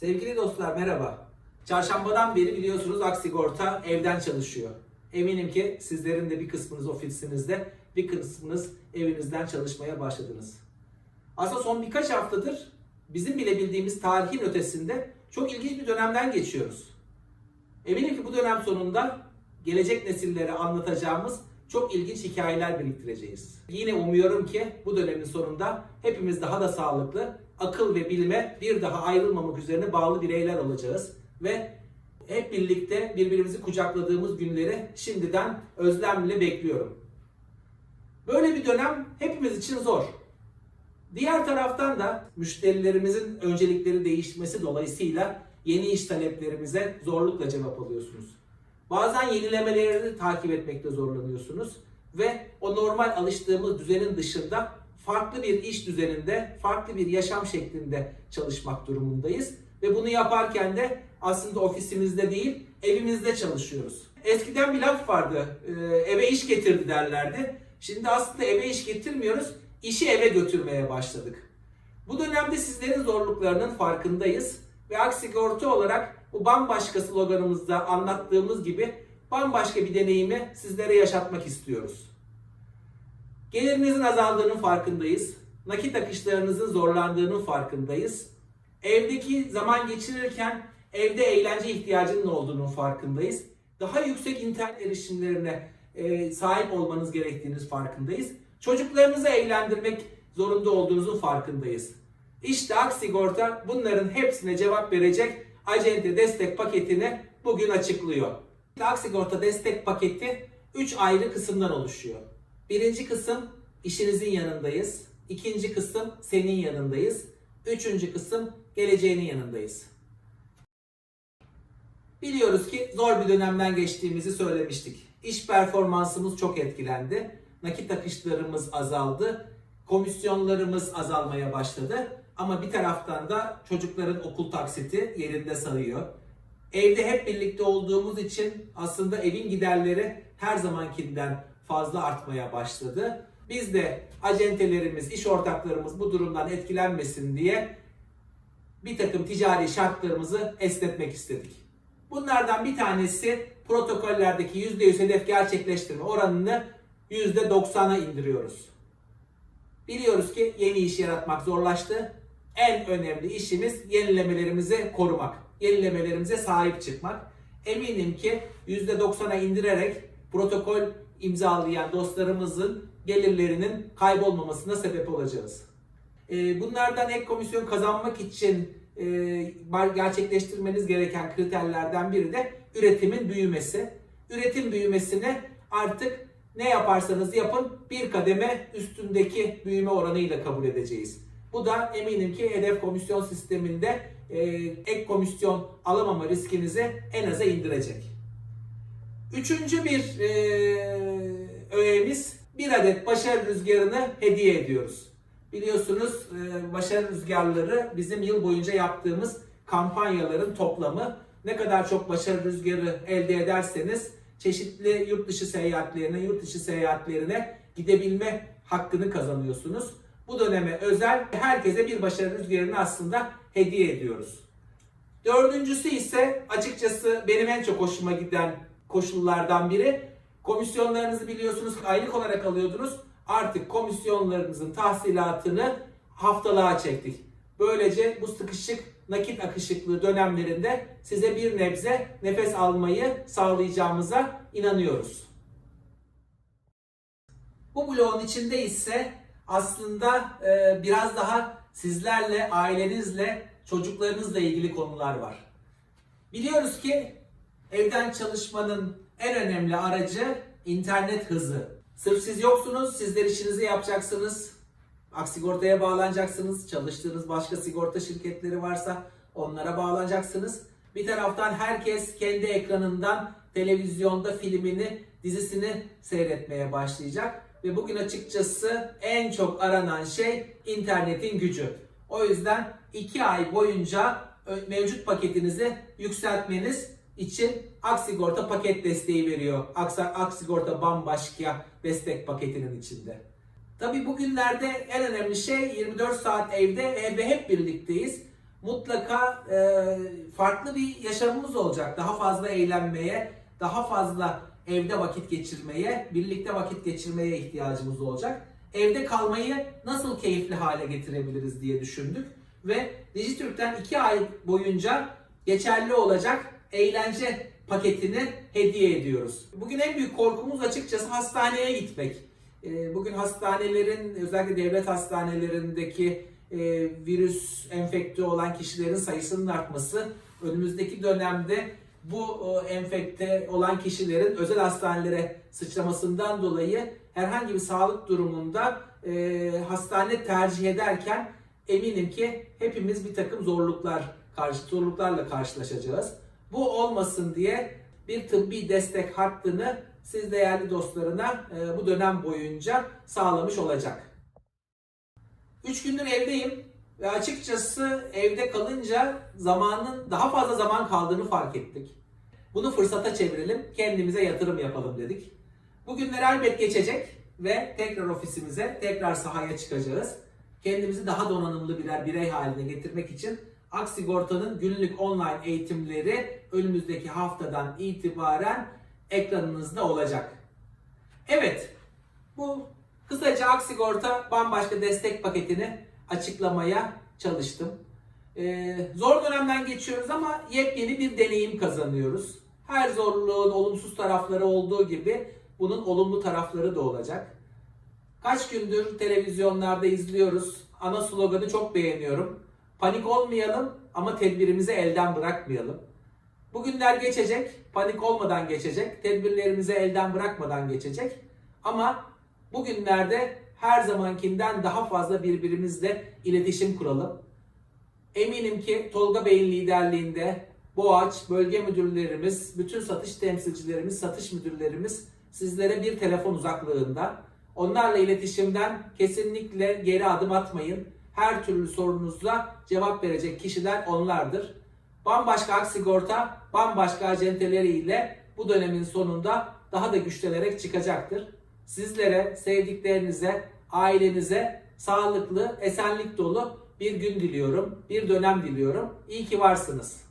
Sevgili dostlar merhaba. Çarşambadan beri biliyorsunuz Aksigorta evden çalışıyor. Eminim ki sizlerin de bir kısmınız ofisinizde, bir kısmınız evinizden çalışmaya başladınız. Aslında son birkaç haftadır bizim bile bildiğimiz tarihin ötesinde çok ilginç bir dönemden geçiyoruz. Eminim ki bu dönem sonunda gelecek nesillere anlatacağımız çok ilginç hikayeler biriktireceğiz. Yine umuyorum ki bu dönemin sonunda hepimiz daha da sağlıklı, akıl ve bilime bir daha ayrılmamak üzerine bağlı bireyler olacağız ve hep birlikte birbirimizi kucakladığımız günleri şimdiden özlemle bekliyorum. Böyle bir dönem hepimiz için zor. Diğer taraftan da müşterilerimizin öncelikleri değişmesi dolayısıyla yeni iş taleplerimize zorlukla cevap alıyorsunuz. Bazen yenilemeleri takip etmekte zorlanıyorsunuz ve o normal alıştığımız düzenin dışında farklı bir iş düzeninde, farklı bir yaşam şeklinde çalışmak durumundayız. Ve bunu yaparken de aslında ofisimizde değil, evimizde çalışıyoruz. Eskiden bir laf vardı, e, eve iş getirdi derlerdi. Şimdi aslında eve iş getirmiyoruz, işi eve götürmeye başladık. Bu dönemde sizlerin zorluklarının farkındayız ve Aksigorta olarak bu bambaşka sloganımızda anlattığımız gibi bambaşka bir deneyimi sizlere yaşatmak istiyoruz. Gelirinizin azaldığının farkındayız. Nakit akışlarınızın zorlandığının farkındayız. Evdeki zaman geçirirken evde eğlence ihtiyacının olduğunun farkındayız. Daha yüksek internet erişimlerine e, sahip olmanız gerektiğiniz farkındayız. Çocuklarınızı eğlendirmek zorunda olduğunuzun farkındayız. İşte Aksigorta bunların hepsine cevap verecek acente destek paketini bugün açıklıyor. Aksigorta destek paketi 3 ayrı kısımdan oluşuyor. Birinci kısım işinizin yanındayız. İkinci kısım senin yanındayız. Üçüncü kısım geleceğinin yanındayız. Biliyoruz ki zor bir dönemden geçtiğimizi söylemiştik. İş performansımız çok etkilendi. Nakit akışlarımız azaldı. Komisyonlarımız azalmaya başladı. Ama bir taraftan da çocukların okul taksiti yerinde sayıyor. Evde hep birlikte olduğumuz için aslında evin giderleri her zamankinden fazla artmaya başladı. Biz de acentelerimiz, iş ortaklarımız bu durumdan etkilenmesin diye bir takım ticari şartlarımızı esnetmek istedik. Bunlardan bir tanesi protokollerdeki %100 hedef gerçekleştirme oranını %90'a indiriyoruz. Biliyoruz ki yeni iş yaratmak zorlaştı. En önemli işimiz yenilemelerimizi korumak, yenilemelerimize sahip çıkmak. Eminim ki %90'a indirerek protokol imzalayan dostlarımızın gelirlerinin kaybolmamasına sebep olacağız. Ee, Bunlardan ek komisyon kazanmak için e, gerçekleştirmeniz gereken kriterlerden biri de üretimin büyümesi. Üretim büyümesini artık ne yaparsanız yapın bir kademe üstündeki büyüme oranıyla kabul edeceğiz. Bu da eminim ki hedef komisyon sisteminde e, ek komisyon alamama riskinizi en aza indirecek. Üçüncü bir e, öğemiz bir adet başarı rüzgarını hediye ediyoruz. Biliyorsunuz e, başarı rüzgarları bizim yıl boyunca yaptığımız kampanyaların toplamı. Ne kadar çok başarı rüzgarı elde ederseniz çeşitli yurt dışı seyahatlerine, yurt dışı seyahatlerine gidebilme hakkını kazanıyorsunuz. Bu döneme özel herkese bir başarı rüzgarını aslında hediye ediyoruz. Dördüncüsü ise açıkçası benim en çok hoşuma giden koşullardan biri. Komisyonlarınızı biliyorsunuz aylık olarak alıyordunuz. Artık komisyonlarınızın tahsilatını haftalığa çektik. Böylece bu sıkışık nakit akışıklığı dönemlerinde size bir nebze nefes almayı sağlayacağımıza inanıyoruz. Bu bloğun içinde ise aslında e, biraz daha sizlerle, ailenizle, çocuklarınızla ilgili konular var. Biliyoruz ki evden çalışmanın en önemli aracı internet hızı. Sırf siz yoksunuz, sizler işinizi yapacaksınız. Aksigortaya bağlanacaksınız. Çalıştığınız başka sigorta şirketleri varsa onlara bağlanacaksınız. Bir taraftan herkes kendi ekranından televizyonda filmini, dizisini seyretmeye başlayacak. Ve bugün açıkçası en çok aranan şey internetin gücü. O yüzden 2 ay boyunca mevcut paketinizi yükseltmeniz için Aksigorta paket desteği veriyor. Aksigorta bambaşka destek paketinin içinde. Tabii bugünlerde en önemli şey 24 saat evde ve hep birlikteyiz. mutlaka e, farklı bir yaşamımız olacak. Daha fazla eğlenmeye, daha fazla evde vakit geçirmeye, birlikte vakit geçirmeye ihtiyacımız olacak. Evde kalmayı nasıl keyifli hale getirebiliriz diye düşündük ve Dijitürk'ten 2 ay boyunca geçerli olacak eğlence paketini hediye ediyoruz. Bugün en büyük korkumuz açıkçası hastaneye gitmek. Ee, Bugün hastanelerin özellikle devlet hastanelerindeki e, virüs enfekte olan kişilerin sayısının artması önümüzdeki dönemde bu enfekte olan kişilerin özel hastanelere sıçramasından dolayı herhangi bir sağlık durumunda e, hastane tercih ederken eminim ki hepimiz bir takım zorluklar karşı zorluklarla karşılaşacağız. Bu olmasın diye bir tıbbi destek hattını siz değerli dostlarına e, bu dönem boyunca sağlamış olacak. 3 gündür evdeyim ve açıkçası evde kalınca zamanın daha fazla zaman kaldığını fark ettik. Bunu fırsata çevirelim, kendimize yatırım yapalım dedik. Bugünler elbet geçecek ve tekrar ofisimize, tekrar sahaya çıkacağız. Kendimizi daha donanımlı birer birey haline getirmek için Aksigorta'nın günlük online eğitimleri önümüzdeki haftadan itibaren ekranınızda olacak. Evet, bu kısaca Aksigorta bambaşka destek paketini açıklamaya çalıştım. Ee, zor dönemden geçiyoruz ama yepyeni bir deneyim kazanıyoruz. Her zorluğun olumsuz tarafları olduğu gibi bunun olumlu tarafları da olacak. Kaç gündür televizyonlarda izliyoruz. Ana sloganı çok beğeniyorum. Panik olmayalım ama tedbirimizi elden bırakmayalım. Bugünler geçecek, panik olmadan geçecek, tedbirlerimizi elden bırakmadan geçecek. Ama bugünlerde her zamankinden daha fazla birbirimizle iletişim kuralım. Eminim ki Tolga Bey'in liderliğinde Boğaç, bölge müdürlerimiz, bütün satış temsilcilerimiz, satış müdürlerimiz sizlere bir telefon uzaklığında. Onlarla iletişimden kesinlikle geri adım atmayın. Her türlü sorunuzla cevap verecek kişiler onlardır. Bambaşka Aksigorta, bambaşka acenteleriyle bu dönemin sonunda daha da güçlenerek çıkacaktır. Sizlere, sevdiklerinize, ailenize sağlıklı, esenlik dolu bir gün diliyorum, bir dönem diliyorum. İyi ki varsınız.